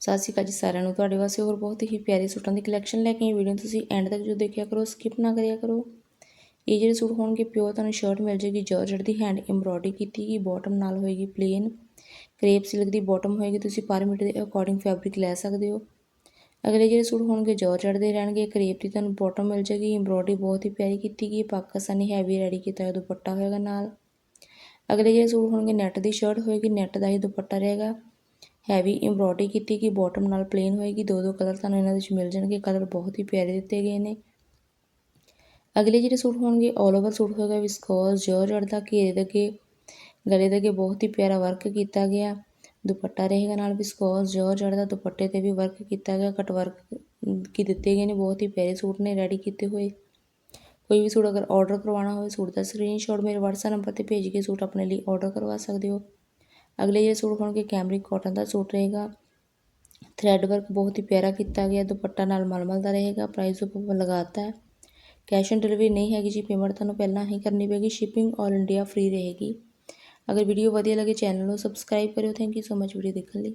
ਸਤਿ ਸ਼੍ਰੀ ਅਕਾਲ ਜੀ ਸਾਰਿਆਂ ਨੂੰ। ਤੁਹਾਡੇ ਵਾਸਤੇ ਹੋਰ ਬਹੁਤ ਹੀ ਪਿਆਰੇ ਸੂਟਾਂ ਦੀ ਕਲੈਕਸ਼ਨ ਲੈ ਕੇ ਆਈ ਵੀਡੀਓ ਤੁਸੀਂ ਐਂਡ ਤੱਕ ਜੋ ਦੇਖਿਆ ਕਰੋ ਸਕਿਪ ਨਾ ਕਰਿਆ ਕਰੋ। ਇਹ ਜਿਹੜੇ ਸੂਟ ਹੋਣਗੇ ਪਿਓਰ ਤੁਹਾਨੂੰ ਸ਼ਰਟ ਮਿਲ ਜੇਗੀ ਜਾਰਜਟ ਦੀ ਹੈਂਡ ਐਮਬ੍ਰੋਇਡਰੀ ਕੀਤੀ ਗਈ ਬਾਟਮ ਨਾਲ ਹੋਏਗੀ ਪਲੇਨ ਕ੍ਰੇਪ ਸਿਲਕ ਦੀ ਬਾਟਮ ਹੋਏਗੀ, ਤੁਸੀਂ ਪਰ ਮੀਟਰ ਦੇ ਅਕੋਰਡਿੰਗ ਫੈਬਰਿਕ ਲੈ ਸਕਦੇ ਹੋ। ਅਗਲੇ ਜਿਹੜੇ ਸੂਟ ਹੋਣਗੇ ਜਾਰਜਟ ਦੇ ਰਹਿਣਗੇ ਕ੍ਰੇਪ ਦੀ ਤੁਹਾਨੂੰ ਬਾਟਮ ਮਿਲ ਜੇਗੀ ਐਮਬ੍ਰੋਇਡਰੀ ਬਹੁਤ ਹੀ ਪਿਆਰੀ ਕੀਤੀ ਗਈ, ਪਾਕਿਸਤਾਨੀ ਹੈਵੀ ਰੈਡੀ ਕੀਤਾ ਹੋਇਆ ਦੁਪੱਟਾ ਹੋਏਗਾ ਨਾਲ। ਅਗਲੇ ਜਿਹੜੇ ਸੂਟ ਹੋਣਗੇ ਨੈਟ ਦੀ ਸ਼ਰਟ ਹੋਏਗੀ ਨੈਟ ਦਾ ਹੀ ਦੁਪੱਟਾ ਰਹੇਗਾ। ਹੈਵੀ ਐਮਬ੍ਰੋਇਡਰੀ ਕੀਤੀ ਗਈ ਬਾਟਮ ਨਾਲ ਪਲੇਨ ਹੋਏਗੀ। ਦੋ ਦੋ ਕਲਰ ਤੁਹਾਨੂੰ ਇਹਨਾਂ ਵਿੱਚ ਮਿਲ ਜਾਣਗੇ। ਕਲਰ ਬਹੁਤ ਹੀ ਪਿਆਰੇ ਦਿੱਤੇ ਗਏ ਨੇ। ਅਗਲੇ ਜਿਹੜੇ ਸੂਟ ਹੋਣਗੇ 올 ਓਵਰ ਸੂਟ ਹੋਏਗਾ ਵਿਸਕੋਸ ਜਾਰਜਟ ਦਾ, ਘੇਰੇ ਦੇ ਅੱਗੇ, ਗਲੇ ਦੇ ਅੱਗੇ ਬਹੁਤ ਹੀ ਪਿਆਰਾ ਵਰਕ ਕੀਤਾ ਗਿਆ। ਦੁਪੱਟਾ ਰਹੇਗਾ ਨਾਲ ਵਿਸਕੋਸ ਜਾਰਜਟ ਦਾ, ਦੁਪੱਟੇ ਤੇ ਵੀ ਵਰਕ ਕੀਤਾ ਗਿਆ। ਕਟ ਵਰਕ ਕੀ ਦਿੱਤੇ ਗਏ ਨੇ, ਬਹੁਤ ਹੀ ਪਿਆਰੇ ਸੂਟ ਨੇ ਰੈਡੀ ਕੀਤੇ ਹੋਏ। ਕੋਈ ਵੀ ਸੂਟ ਅਗਰ ਆਰਡਰ ਕਰਵਾਉਣਾ ਹੋਵੇ, ਸੂਟ ਦਾ ਸਕਰੀਨਸ਼ਾਟ ਮੇਰੇ WhatsApp ਨੰਬਰ ਤੇ ਭੇਜ ਕੇ ਸੂਟ ਆਪਣੇ ਲਈ ਆਰਡਰ ਕਰਵਾ ਸਕਦੇ ਹੋ। ਅਗਲੇ ਇਹ ਸੂਟ ਹੋਣਗੇ ਕੈਮਰਿਕ ਕਾਟਨ ਦਾ ਸੂਟ ਰਹੇਗਾ। ਥ੍ਰੈਡ ਵਰਕ ਬਹੁਤ ਹੀ ਪਿਆਰਾ ਕੀਤਾ ਗਿਆ, ਦੁਪੱਟਾ ਨਾਲ ਮਲਮਲ ਦਾ ਰਹੇਗਾ ਪ੍ਰਾਈਸ ਉੱਪਰ ਲਗਾਤਾ ਹੈ। ਕੈਸ਼ ਔਨ ਡਿਲੀਵਰੀ ਨਹੀਂ ਹੈਗੀ ਜੀ ਪੇਮੈਂਟ ਤੁਹਾਨੂੰ ਪਹਿਲਾਂ ਹੀ ਕਰਨੀ ਪਏਗੀ ਸ਼ਿਪਿੰਗ ਆਲ ਇੰਡੀਆ ਫ੍ਰੀ ਰਹੇਗੀ। ਅਗਰ ਵੀਡੀਓ ਵਧੀਆ ਲੱਗੇ ਚੈਨਲ ਨੂੰ ਸਬਸਕ੍ਰਾਈਬ ਕਰਿਓ thank you so much video ਦੇਖਣ ਲਈ।